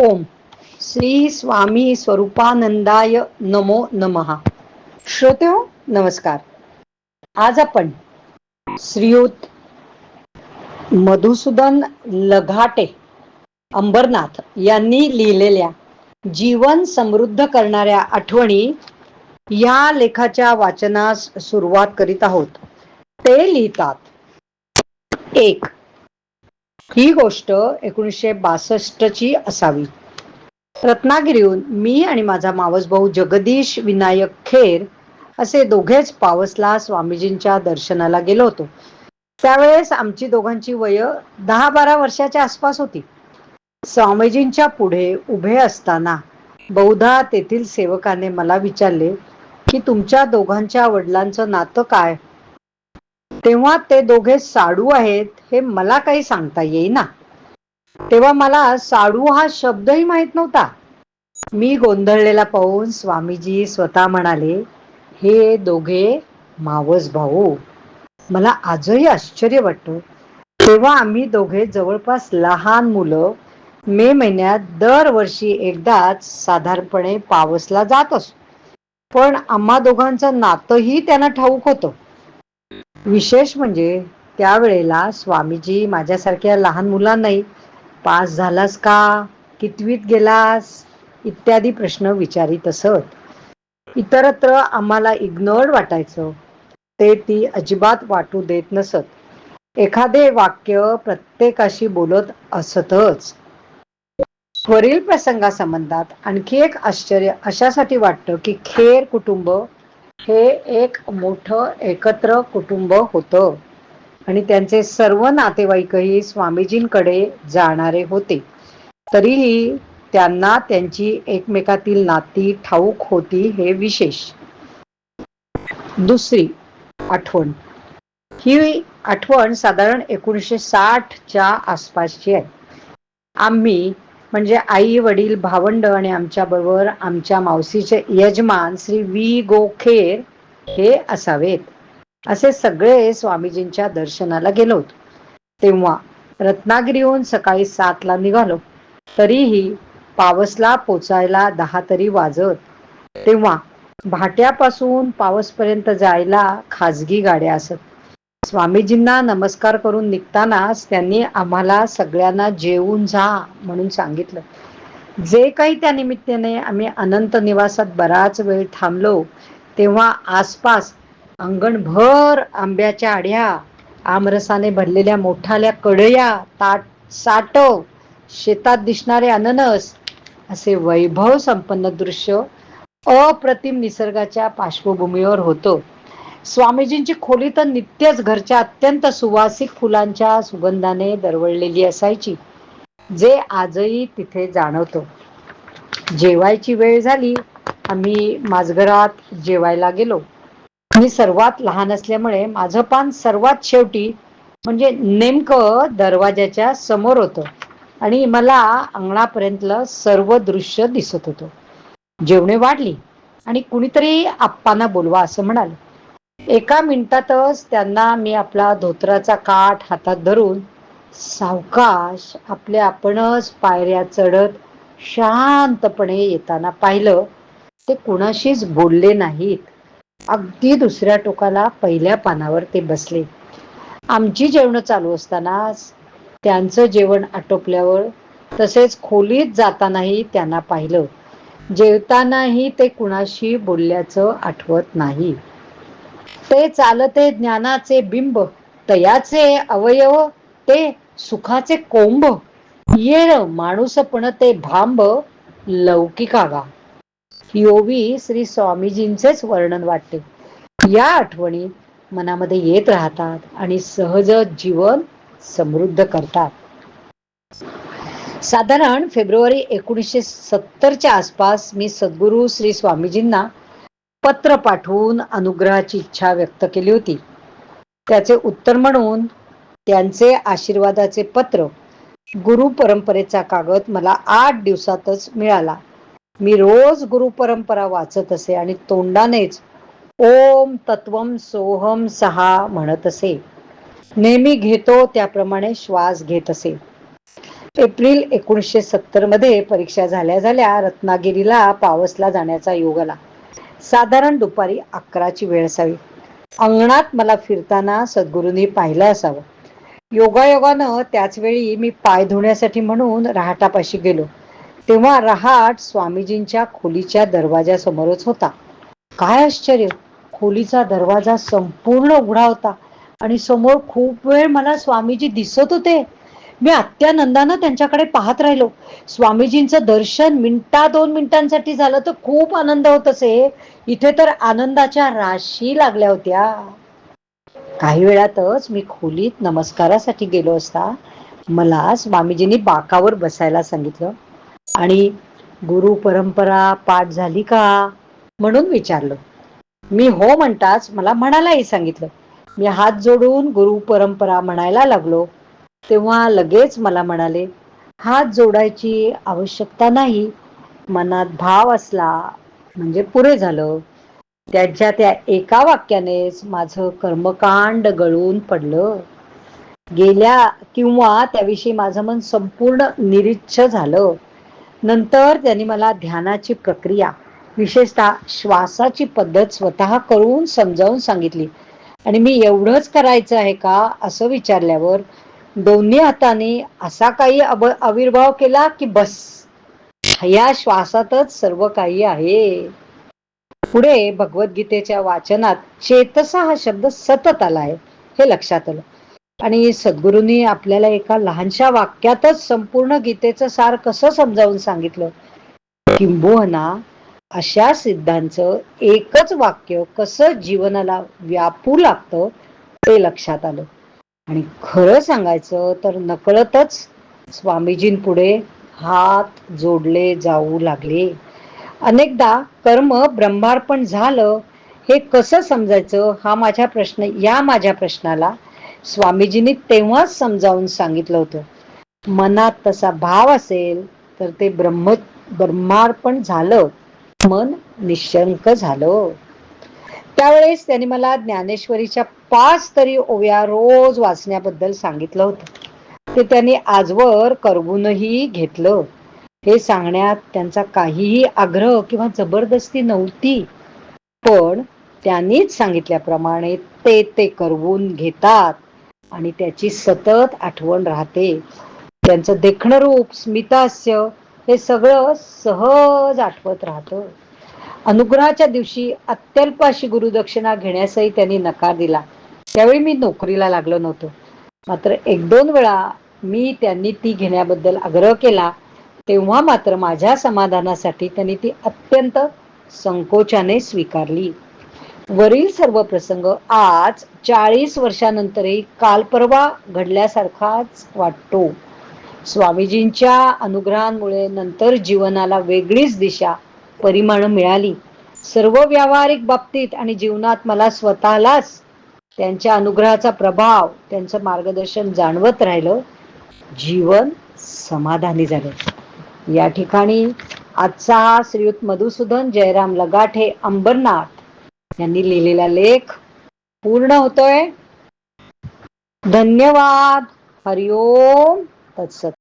ओम. श्री स्वामी स्वरूपानंदाय नमो नमहा श्रोते हो नमस्कार. आज आपण श्रीयुत मधुसूदन लघाटे अंबरनाथ यांनी लिहिलेल्या जीवन समृद्ध करणाऱ्या आठवणी या लेखाच्या वाचनास सुरुवात करीत आहोत. ते लिहितात. एक ही गोष्ट एकोणीसशे बासष्टची असावी. रत्नागिरीहून मी आणि माझा मावस भाऊ जगदीश विनायक खेर असे दोघेच पावसला स्वामीजींच्या दर्शनाला गेलो होतो. त्यावेळेस आमची दोघांची वय दहा बारा वर्षाच्या आसपास होती. स्वामीजींच्या पुढे उभे असताना बहुधा तेथील सेवकाने मला विचारले की तुमच्या दोघांच्या वडिलांचं नातं काय? तेव्हा ते दोघे साडू आहेत हे मला काही सांगता येईना. तेव्हा मला साडू हा शब्दही माहीत नव्हता. मी गोंधळलेला पाहून स्वामीजी स्वतः म्हणाले हे दोघे मावस भाऊ मला आजही आश्चर्य वाटतं. तेव्हा आम्ही दोघे जवळपास लहान मुलं मे महिन्यात दरवर्षी एकदाच साधारणपणे पावसला जात असतो. पण आम्हा दोघांचं नातंही त्यांना ठाऊक होतं. विशेष म्हणजे त्यावेळेला स्वामीजी माझ्यासारख्या लहान मुलांनाही पास झालास का? कितवीत गेलास? इत्यादी प्रश्न विचारित असत. इतरत्र आम्हाला इग्नोर्ड वाटायचं. ते ती अजिबात वाटू देत नसत. एखादे वाक्य प्रत्येकाशी बोलत असतच. वरील प्रसंगासंबंधात आणखी एक आश्चर्य अशासाठी वाटतं की खेर कुटुंब हे एक मोठं एकत्र कुटुंब होतं. आणि त्यांचे सर्व नातेवाईकही स्वामीजींकडे जाणारे होते. तरीही त्यांना त्यांची एकमेकातील नाती ठाऊक होती हे विशेष. दुसरी आठवण. ही आठवण साधारण एकोणीसशे साठच्या आसपासची आहे. आम्ही म्हणजे आई वडील भावंड आणि आमच्या बरोबर आमच्या मावशीचे यजमान श्री वी. गोखेर हे असावेत. असे सगळे स्वामीजींच्या दर्शनाला गेलो तेव्हा रत्नागिरीहून सकाळी सातला निघालो. तरीही पावसला पोचायला दहा तरी वाजत. तेव्हा भाट्यापासून पावसपर्यंत जायला खाजगी गाड्या असत. स्वामीजींना नमस्कार करून निघतानाच त्यांनी आम्हाला सगळ्यांना जेवून जा म्हणून सांगितलं. जे काही त्या निमित्ताने आम्ही अनंत निवासात बराच वेळ थांबलो तेव्हा आसपास अंगणभर आंब्याच्या आड्या आमरसाने भरलेल्या मोठाल्या कडया ताट साट शेतात दिसणारे अननस असे वैभव संपन्न दृश्य अप्रतिम निसर्गाच्या पार्श्वभूमीवर होतं. स्वामीजींची खोली तर नित्यच घरच्या अत्यंत सुवासिक फुलांच्या सुगंधाने दरवळलेली असायची जे आजही तिथे जाणवतो. जेवायची वेळ झाली आम्ही माझघरात जेवायला गेलो. मी सर्वात लहान असल्यामुळे माझं पान सर्वात शेवटी म्हणजे नेमकं दरवाज्याच्या समोर होतं आणि मला अंगणापर्यंतलं सर्व दृश्य दिसत होतं. जेवणे वाढली आणि कुणीतरी आप्पांना बोलवा असं म्हणाल. एका मिनिटातच त्यांना मी आपला धोत्राचा काठ हातात धरून सावकाश आपल्या आपणच पायऱ्या चढत शांतपणे येताना पाहिलं ते कुणाशीच बोलले नाहीत. अगदी दुसऱ्या टोकाला पहिल्या पानावर ते बसले. आमची जेवणं चालू असतानाच त्यांचं जेवण आटोपल्यावर तसेच खोलीत जातानाही त्यांना पाहिलं. जेवतानाही ते कुणाशी बोलल्याचं आठवत नाही. ते चालते ज्ञानाचे बिंब तयाचे अवयव ते सुखाचे कोंब. येर माणूसपण ते भांब लौकिकागा योवी श्री स्वामीजींचेच वर्णन वाटते. या आठवणी मनामध्ये येत राहतात आणि सहज जीवन समृद्ध करतात. साधारण फेब्रुवारी एकोणीसशे सत्तरच्या आसपास मी सद्गुरू श्री स्वामीजींना पत्र पाठवून अनुग्रहाची इच्छा व्यक्त केली होती. त्याचे उत्तर म्हणून त्यांचे आशीर्वादाचे पत्र गुरु परंपरेचा कागद मला आठ दिवसातच मिळाला. मी रोज गुरु परंपरा वाचत असे आणि तोंडानेच ओम तत्वम सोहम सहा म्हणत असे. नेहमी घेतो त्याप्रमाणे श्वास घेत असे. एप्रिल एकोणीसशे सत्तरमध्ये परीक्षा झाल्या झाल्या रत्नागिरीला पावसला जाण्याचा योग आला. साधारण दुपारी अकराची वेळ असावी. अंगणात मला फिरताना सद्गुरूंनी पाहिलं असावं. योगायोगानं त्याच वेळी मी पाय धुण्यासाठी म्हणून रहाटापाशी गेलो. तेव्हा रहाट स्वामीजींच्या खोलीच्या दरवाजासमोरच होता. काय आश्चर्य! खोलीचा दरवाजा संपूर्ण उघडा होता आणि समोर खूप वेळ मला स्वामीजी दिसत होते. मी अत्यानंदानं त्यांच्याकडे पाहत राहिलो. स्वामीजींचं दर्शन मिनिटा दोन मिनिटांसाठी झालं तर खूप आनंद होत असे. इथे तर आनंदाच्या राशी लागल्या होत्या. काही वेळातच मी खोलीत नमस्कारासाठी गेलो असता मला स्वामीजींनी बाकावर बसायला सांगितलं. आणि गुरु परंपरा पाठ झाली का? म्हणून विचारलं. मी हो म्हणताच मला म्हणायलाही सांगितलं. मी हात जोडून गुरु परंपरा म्हणायला लागलो. तेव्हा लगेच मला म्हणाले हात जोडायची आवश्यकता नाही. मनात भाव असला म्हणजे पुरे झालं. त्याच्या त्या एका वाक्यानेच माझं कर्मकांड गळून पडलं. गेल्या किंवा त्याविषयी माझं मन संपूर्ण निरीच्छ झालं. नंतर त्यांनी मला ध्यानाची प्रक्रिया विशेषतः श्वासाची पद्धत स्वतः करून समजावून सांगितली. आणि मी एवढंच करायचं आहे का असं विचारल्यावर दोन्ही हाताने असा काही अब आविर्भाव केला की बस. ह्या श्वासातच सर्व काही आहे. पुढे भगवद्गीतेच्या वाचनात चेतसा हा शब्द सतत आलाय हे लक्षात आलं. आणि सद्गुरूंनी आपल्याला एका लहानशा वाक्यातच संपूर्ण गीतेचं सार कसं समजावून सांगितलं? किंबुहना अशा सिद्धांचं एकच वाक्य कसं जीवनाला व्यापू लागतं ते लक्षात आलं. आणि खरं सांगायचं तर नकळतच स्वामीजींपुढे हात जोडले जाऊ लागले. अनेकदा कर्म ब्रह्मार्पण झालं हे कसं समजायचं? हा माझ्या प्रश्न या माझ्या प्रश्नाला स्वामीजींनी तेव्हाच समजावून सांगितलं होतं. मनात तसा भाव असेल तर ते ब्रह्म ब्रह्मार्पण झालं. मन निशंक झालं. त्यावेळेस त्यांनी मला ज्ञानेश्वरीच्या पाच तरी ओव्या रोज वाचण्याबद्दल सांगितलं होतं. ते त्यांनी आजवर करवूनही घेतलं. हे सांगण्यात त्यांचा काहीही आग्रह किंवा जबरदस्ती नव्हती. पण त्यांनीच सांगितल्याप्रमाणे ते ते करवून घेतात आणि त्याची सतत आठवण राहते. त्यांचं देखणं रूप स्मितास्य हे सगळं सहज आठवत राहतं. अनुग्रहाच्या दिवशी अत्यल्प अशी गुरुदक्षिणा घेण्यासही त्यांनी नकार दिला. त्यावेळी मी नोकरीला लागलो नव्हतो. मात्र एक दोन वेळा मी त्यांनी ती घेण्याबद्दल आग्रह केला तेव्हा मात्र माझ्या समाधानासाठी त्यांनी ती अत्यंत संकोचाने स्वीकारली. वरील सर्व प्रसंग आज चाळीस वर्षानंतरही काल परवा घडल्यासारखाच वाटतो. स्वामीजींच्या अनुग्रहांमुळे नंतर जीवनाला वेगळीच दिशा परिमाण मिळाली. सर्व व्यावहारिक बाबतीत आणि जीवनात मला स्वतःलाच त्यांच्या अनुग्रहाचा प्रभाव त्यांचं मार्गदर्शन जाणवत राहिलं. जीवन समाधानी झालं. या ठिकाणी आजचा हा श्रीयुत मधुसूदन जयराम लगाठे अंबरनाथ यांनी लिहिलेला लेख पूर्ण होतोय. धन्यवाद. हरिओम. तत्सत.